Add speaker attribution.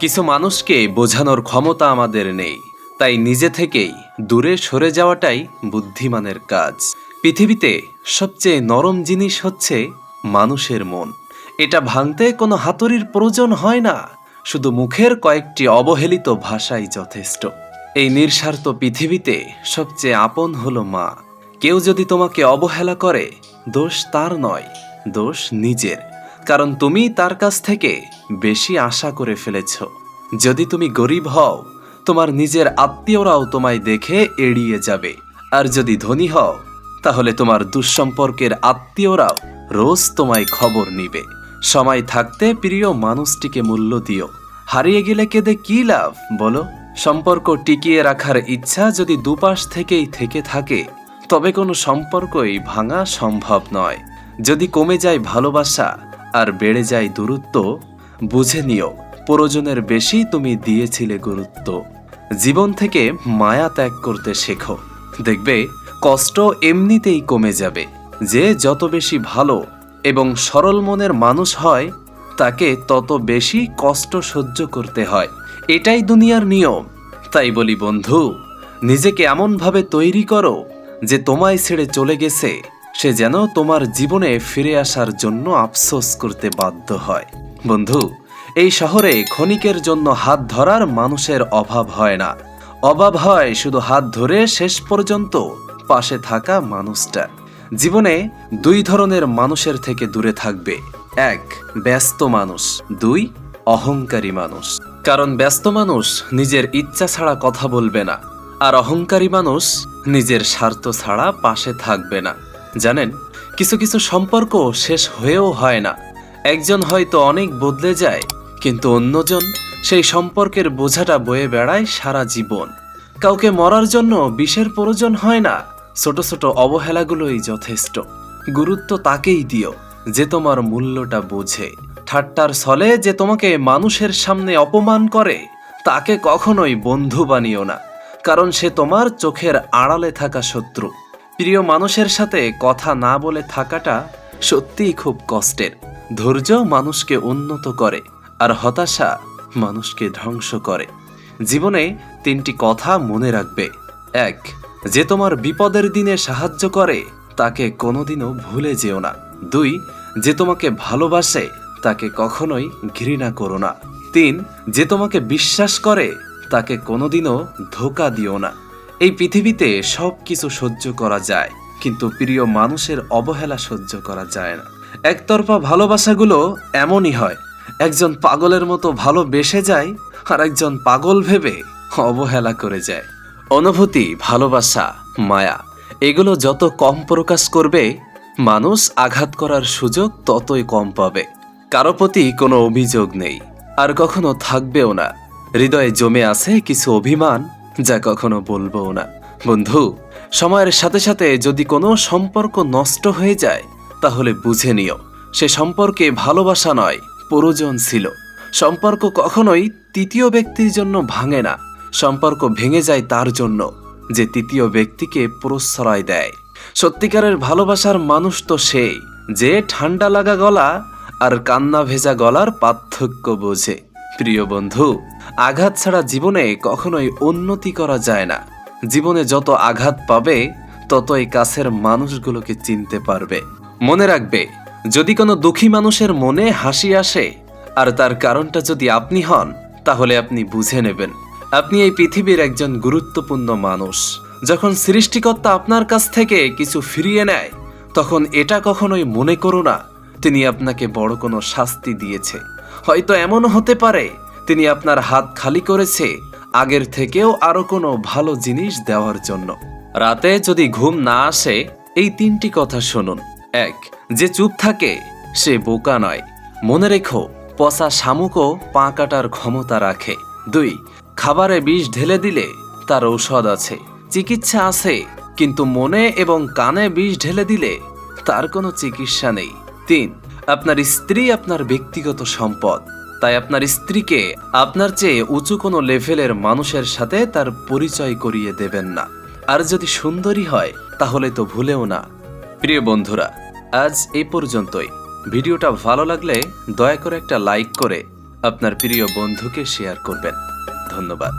Speaker 1: কিছু মানুষকে বোঝানোর ক্ষমতা আমাদের নেই। তাই নিজে থেকেই দূরে সরে যাওয়াটাই বুদ্ধিমানের কাজ। পৃথিবীতে সবচেয়ে নরম জিনিস হচ্ছে মানুষের মন। এটা ভাঙতে কোনো হাতুড়ির প্রয়োজন হয় না। শুধু মুখের কয়েকটি অবহেলিত ভাষাই যথেষ্ট। এই নিঃস্বার্থ পৃথিবীতে সবচেয়ে আপন হলো মা। কেউ যদি তোমাকে অবহেলা করে, দোষ তার নয়, দোষ নিজের। কারণ তুমি তার কাছ থেকে বেশি আশা করে ফেলেছ। যদি তুমি গরিব হও, তোমার নিজের আত্মীয়রাও তোমায় দেখে এড়িয়ে যাবে। আর যদি ধনী হও, তাহলে তোমার দুঃসম্পর্কের আত্মীয়রাও রোজ তোমায় খবর নিবে। সময় থাকতে প্রিয় মানুষটিকে মূল্য দিও। হারিয়ে গেলে কেঁদে কি লাভ, বলো? সম্পর্ক টিকিয়ে রাখার ইচ্ছা যদি দুপাশ থেকেই থেকে থাকে, তবে কোনো সম্পর্কই ভাঙা সম্ভব নয়। যদি কমে যায় ভালোবাসা আর বেড়ে যায় দূরত্ব, বুঝে নিও, প্রয়োজনের বেশি তুমি দিয়েছিলে গুরুত্ব। জীবন থেকে মায়া ত্যাগ করতে শেখো। দেখবে, কষ্ট এমনিতেই কমে যাবে। যে যত বেশি ভালো এবং সরল মনের মানুষ হয়, তাকে তত বেশি কষ্ট সহ্য করতে হয়। এটাই দুনিয়ার নিয়ম। তাই বলি বন্ধু, নিজেকে এমনভাবে তৈরি করো যে তোমায় ছেড়ে চলে গেছে। সে যেন তোমার জীবনে ফিরে আসার জন্য আফসোস করতে বাধ্য হয়। বন্ধু, এই শহরে ক্ষণিকের জন্য হাত ধরার মানুষের অভাব হয় না। অভাব হয় শুধু হাত ধরে শেষ পর্যন্ত পাশে থাকা মানুষটা। জীবনে দুই ধরনের মানুষের থেকে দূরে থাকবে। এক, ব্যস্ত মানুষ। দুই, অহংকারী মানুষ। কারণ ব্যস্ত মানুষ নিজের ইচ্ছা ছাড়া কথা বলবে না। আর অহংকারী মানুষ নিজের স্বার্থ ছাড়া পাশে থাকবে না। জানেন, কিছু কিছু সম্পর্ক শেষ হয়েও হয় না। একজন হয়তো অনেক বদলে যায়, কিন্তু অন্যজন সেই সম্পর্কের বোঝাটা বয়ে বেড়ায় সারা জীবন। কাউকে মরার জন্য বিষের প্রয়োজন হয় না, ছোট ছোট অবহেলাগুলোই যথেষ্ট। গুরুত্ব তাকেই দিও যে তোমার মূল্যটা বোঝে। ঠাট্টার ছলে যে তোমাকে মানুষের সামনে অপমান করে, তাকে কখনোই বন্ধু বানিও না, কারণ সে তোমার চোখের আড়ালে থাকা শত্রু। প্রিয় মানুষের সাথে কথা না বলে থাকাটা সত্যিই খুব কষ্টের। ধৈর্য মানুষকে উন্নত করে আর হতাশা মানুষকে ধ্বংস করে। জীবনে তিনটি কথা মনে রাখবে। এক, যে তোমার বিপদের দিনে সাহায্য করে, তাকে কোনোদিনও ভুলে যেও না। দুই, যে তোমাকে ভালোবাসে, তাকে কখনোই ঘৃণা করো না। তিন, যে তোমাকে বিশ্বাস করে, তাকে কোনোদিনও ধোকা দিও না। এই পৃথিবীতে সব কিছু সহ্য করা যায়, কিন্তু প্রিয় মানুষের অবহেলা সহ্য করা যায় না। একতরফা ভালোবাসাগুলো এমনই হয়, একজন পাগলের মতো ভালোবেসে যায় আর একজন পাগল ভেবে অবহেলা করে যায়। অনুভূতি, ভালোবাসা, মায়া, এগুলো যত কম প্রকাশ করবে, মানুষ আঘাত করার সুযোগ ততই কম পাবে। কারও প্রতি কোনো অভিযোগ নেই, আর কখনো থাকবেও না। হৃদয়ে জমে আছে কিছু অভিমান যা কখনো বলব না। বন্ধু, সময়ের সাথে সাথে যদি কোনো সম্পর্ক নষ্ট হয়ে যায়, তাহলে বুঝে নিও, সে সম্পর্কে ভালোবাসা নয়, প্রয়োজন ছিল। সম্পর্ক কখনোই তৃতীয় ব্যক্তির জন্য ভাঙে না, সম্পর্ক ভেঙে যায় তার জন্য, যে তৃতীয় ব্যক্তিকে প্রশ্রয় দেয়। সত্যিকারের ভালোবাসার মানুষ তো সেই, যে ঠান্ডা লাগা গলা আর কান্না ভেজা গলার পার্থক্য বোঝে। প্রিয় বন্ধু আঘাত ছাড়া জীবনে কখনোই উন্নতি করা যায় না। জীবনে যত আঘাত পাবে, ততই কাছের মানুষগুলোকে চিনতে পারবে। মনে রাখবে, যদি কোনো দুঃখী মানুষের মনে হাসি আসে, আর তার কারণটা যদি আপনি হন, তাহলে আপনি বুঝে নেবেন। আপনি এই পৃথিবীর একজন গুরুত্বপূর্ণ মানুষ। যখন সৃষ্টিকর্তা আপনার কাছ থেকে কিছু ফিরিয়ে নেয়, তখন এটা কখনোই মনে করো না, তিনি আপনাকে বড় কোনো শাস্তি দিয়েছে। হয়তো এমনও হতে পারে তিনি আপনার হাত খালি করেছে আগের থেকেও আরও কোনো ভালো জিনিস দেওয়ার জন্য। রাতে যদি ঘুম না আসে, এই তিনটি কথা শুনুন। এক, যে চুপ থাকে, সে বোকা নয়। মনে রেখো, পচা শামুকও পা কাটার ক্ষমতা রাখে। দুই, খাবারে বিষ ঢেলে দিলে তার ঔষধ আছে। চিকিৎসা আছে, কিন্তু মনে এবং কানে বিষ ঢেলে দিলে তার কোনো চিকিৎসা নেই। তিন, আপনার স্ত্রী আপনার ব্যক্তিগত সম্পদ। তাই আপনার স্ত্রীকে আপনার চেয়ে উঁচু কোনো লেভেলের মানুষের সাথে তার পরিচয় করিয়ে দেবেন না। আর যদি সুন্দরী হয়, তাহলে তো ভুলেও না। প্রিয় বন্ধুরা, আজ এই পর্যন্তই। ভিডিওটা ভালো লাগলে দয়া করে একটা লাইক করে আপনার প্রিয় বন্ধুকে শেয়ার করবেন। ধন্যবাদ।